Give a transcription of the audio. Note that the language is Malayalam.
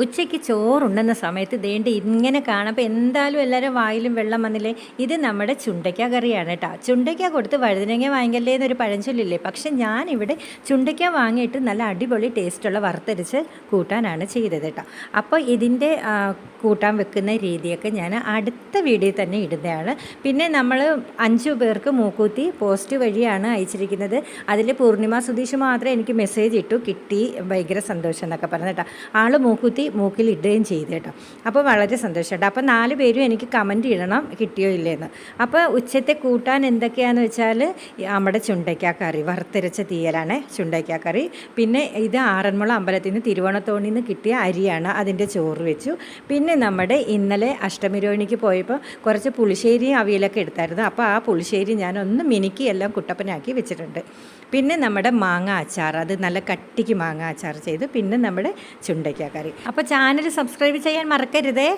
ഉച്ചയ്ക്ക് ചോറുണ്ടെന്ന സമയത്ത് ദേണ്ട് ഇങ്ങനെ കാണുമ്പോൾ എന്തായാലും എല്ലാവരും വായിലും വെള്ളം വന്നില്ലേ? ഇത് നമ്മുടെ ചുണ്ടയ്ക്ക കറിയാണ് കേട്ടോ ചുണ്ടയ്ക്ക കൊടുത്ത് വഴുതനങ്ങ വാങ്ങിക്കല്ലേ എന്നൊരു പഴഞ്ചൊല്ലില്ലേ? പക്ഷെ ഞാനിവിടെ ചുണ്ടയ്ക്ക വാങ്ങിയിട്ട് നല്ല അടിപൊളി ടേസ്റ്റുള്ള വറുത്തരച്ച് കൂട്ടാനാണ് ചെയ്തത് കേട്ടോ അപ്പോൾ ഇതിന്റെ കൂട്ടാൻ വെക്കുന്ന രീതിയൊക്കെ ഞാൻ അടുത്ത വീഡിയോയിൽ തന്നെ ഇടുന്നതാണ്. പിന്നെ നമ്മൾ അഞ്ചു പേർക്ക് മൂക്കൂത്തി പോസ്റ്റ് വഴിയാണ് അയച്ചിരിക്കുന്നത്. അതിൽ പൂർണിമ സുധീഷ് മാത്രമേ എനിക്ക് മെസ്സേജ് ഇട്ടു. കിട്ടി. ഭയങ്കര സന്തോഷം എന്നൊക്കെ പറഞ്ഞു കേട്ടോ ആൾ മൂക്കുത്തി മൂക്കിൽ ഇടുകയും ചെയ്തു കേട്ടോ. അപ്പോൾ വളരെ സന്തോഷമുണ്ട് അപ്പോൾ നാല് പേരും എനിക്ക് കമന്റ് ഇടണം കിട്ടിയോ ഇല്ലേന്ന്. അപ്പോൾ ഉച്ചത്തെ കൂട്ടാൻ എന്തൊക്കെയാണെന്ന് വെച്ചാൽ നമ്മുടെ ചുണ്ടയ്ക്ക കറി വറുത്തരച്ച തീയലാണ് ചുണ്ടയ്ക്ക കറി പിന്നെ ഇത് ആറന്മുള അമ്പലത്തിൽ നിന്ന് തിരുവോണത്തോണിൽ നിന്ന് കിട്ടിയ അരിയാണ് അതിന്റെ ചോറ് വെച്ചു. പിന്നെ നമ്മുടെ ഇന്നലെ അഷ്ടമിരോഹിണിക്ക് പോയപ്പോൾ കുറച്ച് പുളിശ്ശേരി അവിയലൊക്കെ എടുത്തായിരുന്നു. അപ്പോൾ ആ പുളിശ്ശേരി ഞാൻ ഒന്ന് മിനുക്കി എല്ലാം കുട്ടപ്പനാക്കി വെച്ചിട്ടുണ്ട്. പിന്നെ നമ്മുടെ മാങ്ങ അച്ചാർ അത് നല്ല കട്ടിക്ക് മാങ്ങ അച്ചാർ ചെയ്ത് പിന്നെ നമ്മുടെ ചുണ്ടയ്ക്ക കറി അപ്പോൾ ചാനൽ സബ്സ്ക്രൈബ് ചെയ്യാൻ മറക്കരുതേ.